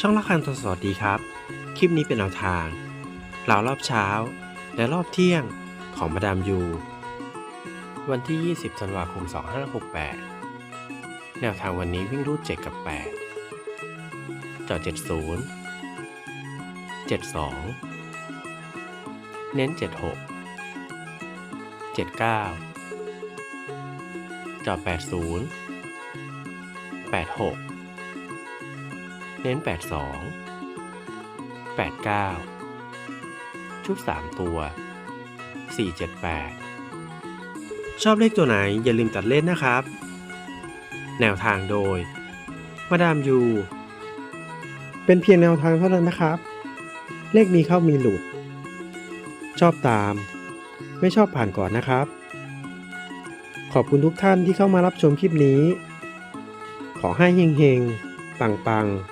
ช่องละคันทองสวัสดีครับ คลิปนี้เป็นแนวทางเหล่ารอบเช้า และรอบเที่ยงของมาดามยู วันที่ 20ธันวาคม 2568 แนวทางวันนี้วิ่งรูด 7 กับ 8จอ70 72 เน้น 76 79จอ80 86 เน้น 82 89 ชุด 3 ตัว 478 ชอบเลขตัวไหนอย่าลืมตัดเล่นนะครับ แนวทางโดย มาดามยู เป็นเพียงแนวทางเท่านั้นนะครับ เลขมีเข้ามีหลุด ชอบตาม ไม่ชอบผ่านก่อนนะครับ ขอบคุณทุกท่านที่เข้ามารับชมคลิปนี้ ขอให้เฮงๆ ปังๆ